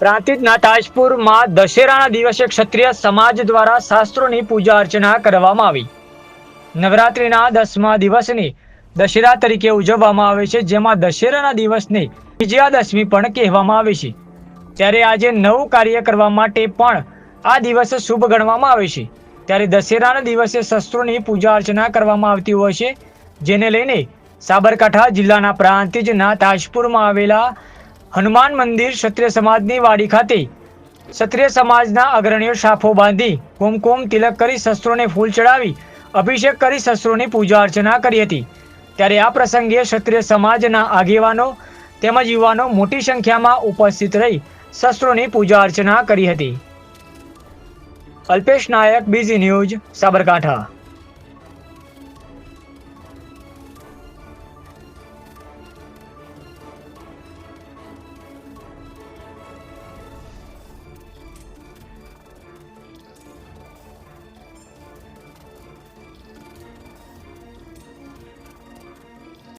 પ્રાંતિજના તાજપુરમાં દશેરાના દિવસે ક્ષત્રિય સમાજ દ્વારા શાસ્ત્રોની પૂજા અર્ચના કરવામાં આવી. નવરાત્રિના દસમા દિવસની દશેરા તરીકે ઉજવવામાં આવે છે, જેમાં દશેરાના દિવસની વિજયાદશમી પણ કહેવામાં આવે છે. ત્યારે આજે નવું કાર્ય કરવા માટે પણ આ દિવસ શુભ ગણવામાં આવે છે. ત્યારે દશેરાના દિવસે શસ્ત્રોની પૂજા અર્ચના કરવામાં આવતી હોય છે, જેને લઈને સાબરકાંઠા જિલ્લાના પ્રાંતિજના તાજપુરમાં આવેલા હનુમાન મંદિર ક્ષત્રિય સમાજની વાડી ખાતે. ક્ષત્રિય સમાજના અગ્રણીઓ શાફો બાંધી કુમકુમ તિલક કરી શસ્ત્રોને ફૂલ ચડાવી અભિષેક કરી શસ્ત્રોની પૂજા અર્ચના કરી હતી. ત્યારે આ પ્રસંગે ક્ષત્રિય સમાજના આગેવાનો તેમજ યુવાનો મોટી સંખ્યામાં ઉપસ્થિત રહી શસ્ત્રોની પૂજા અર્ચના કરી હતી. અલ્પેશ નાયક, બીજી ન્યૂઝ, સાબરકાંઠા.